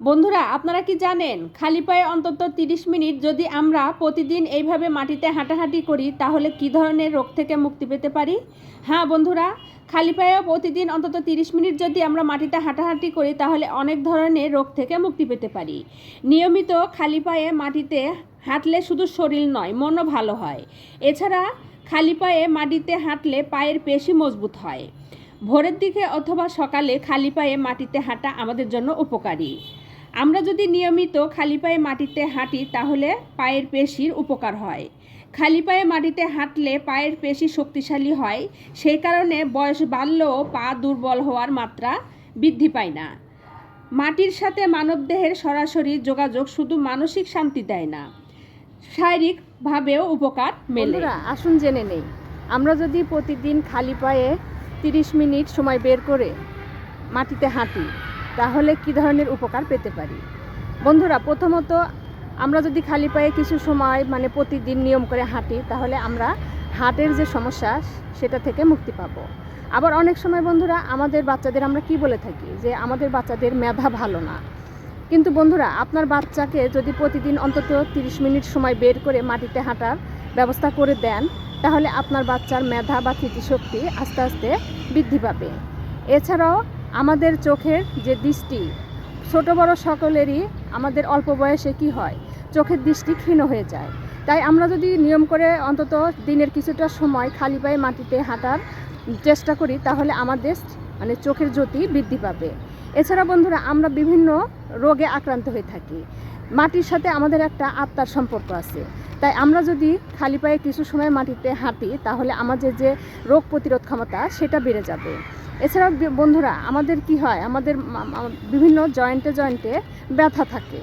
বন্ধুরা, আপনারা কি জানেন, খালি পায়ে অন্তত তিরিশ মিনিট যদি আমরা প্রতিদিন এইভাবে মাটিতে হাঁটাহাঁটি করি, তাহলে কি ধরনের রোগ থেকে মুক্তি পেতে পারি? হ্যাঁ বন্ধুরা, খালি পায়ে প্রতিদিন অন্তত তিরিশ মিনিট যদি আমরা মাটিতে হাঁটাহাঁটি করি, তাহলে অনেক ধরনের রোগ থেকে মুক্তি পেতে পারি। নিয়মিত খালি পায়ে মাটিতে হাঁটলে শুধু শরীর নয়, মনও ভালো হয়। এছাড়া খালি পায়ে মাটিতে হাঁটলে পায়ের পেশি মজবুত হয়। ভোরের দিকে অথবা সকালে খালি পায়ে মাটিতে হাঁটা আমাদের জন্য উপকারী। আমরা যদি নিয়মিত খালি পায়ে মাটিতে হাঁটি, তাহলে পায়ের পেশির উপকার হয়। খালি পায়ে মাটিতে হাঁটলে পায়ের পেশি শক্তিশালী হয়, সেই কারণে বয়স বাড়লেও পা দুর্বল হওয়ার মাত্রা বৃদ্ধি পায় না। মাটির সাথে মানবদেহের সরাসরি যোগাযোগ শুধু মানসিক শান্তি দেয় না, শারীরিকভাবেও উপকার মেলে। আসুন জেনে নেই, আমরা যদি প্রতিদিন খালি পায়ে তিরিশ মিনিট সময় বের করে মাটিতে হাঁটি তাহলে কি ধরনের উপকার পেতে পারি? বন্ধুরা, প্রথমত আমরা যদি খালি পায়ে কিছু সময় মানে প্রতিদিন নিয়ম করে হাঁটি, তাহলে আমরা হার্টের যে সমস্যা, সেটা থেকে মুক্তি পাবো। আবার অনেক সময় বন্ধুরা, আমাদের বাচ্চাদের আমরা কি বলে থাকি? যে আমাদের বাচ্চাদের মেধা ভালো না। কিন্তু বন্ধুরা, আপনার বাচ্চাকে যদি প্রতিদিন অন্তত তিরিশ মিনিট সময় বের করে মাটিতে হাঁটার ব্যবস্থা করে দেন, তাহলে আপনার বাচ্চার মেধা বা স্মৃতিশক্তি আস্তে আস্তে বৃদ্ধি পাবে। এছাড়াও আমাদের চোখের যে দৃষ্টি, ছোট বড় সকলেরই আমাদের অল্প বয়সে কি হয়? চোখের দৃষ্টি ক্ষীণ হয়ে যায়। তাই আমরা যদি নিয়ম করে অন্তত দিনের কিছুটা সময় খালি পায়ে মাটিতে হাঁটার চেষ্টা করি, তাহলে আমাদের মানে চোখের জ্যোতি বৃদ্ধি পাবে। এছাড়া বন্ধুরা, আমরা বিভিন্ন রোগে আক্রান্ত হয়ে থাকি। মাটির সাথে আমাদের একটা আত্মার সম্পর্ক আছে। তাই আমরা যদি খালি পায়ে কিছু সময় মাটিতে হাঁটি, তাহলে আমাদের যে রোগ প্রতিরোধ ক্ষমতা, সেটা বেড়ে যাবে। এছাড়াও বন্ধুরা, আমাদের কি হয়? আমাদের বিভিন্ন জয়েন্টে জয়েন্টে ব্যথা থাকে।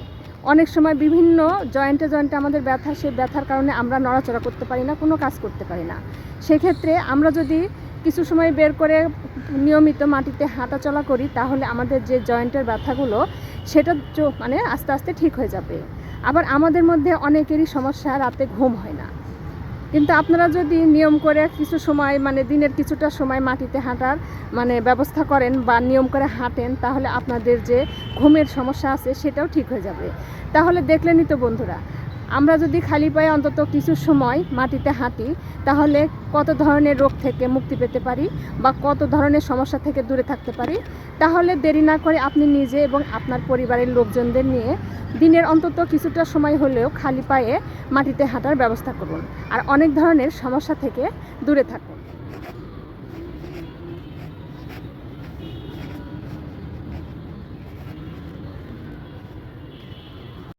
অনেক সময় বিভিন্ন জয়েন্টে জয়েন্টে আমাদের ব্যথা, সেই ব্যথার কারণে আমরা নড়াচড়া করতে পারি না, কোনো কাজ করতে পারি না। সেক্ষেত্রে আমরা যদি কিছু সময় বের করে নিয়মিত মাটিতে হাঁটাচলা করি, তাহলে আমাদের যে জয়েন্টের ব্যথাগুলো, সেটা মানে আস্তে আস্তে ঠিক হয়ে যাবে। আবার আমাদের মধ্যে অনেকেরই সমস্যা রাতে ঘুম হয় না। কিন্তু আপনারা যদি নিয়ম করে কিছু সময় মানে দিনের কিছুটা সময় মাটিতে হাঁটার মানে ব্যবস্থা করেন বা নিয়ম করে হাঁটেন, তাহলে আপনাদের যে ঘুমের সমস্যা আছে সেটাও ঠিক হয়ে যাবে। তাহলে দেখলেনই তো বন্ধুরা। আমরা যদি খালি পায়ে অন্তত কিছু সময় মাটিতে হাঁটি, তাহলে কত ধরনের রোগ থেকে মুক্তি পেতে পারি বা কত ধরনের সমস্যা থেকে দূরে থাকতে পারি? তাহলে দেরি না করে আপনি নিজে এবং আপনার পরিবারের লোকজনদের নিয়ে দিনের অন্তত কিছুটা সময় হলেও খালি পায়ে মাটিতে হাঁটার ব্যবস্থা করুন। আর অনেক ধরনের সমস্যা থেকে দূরে থাকুন।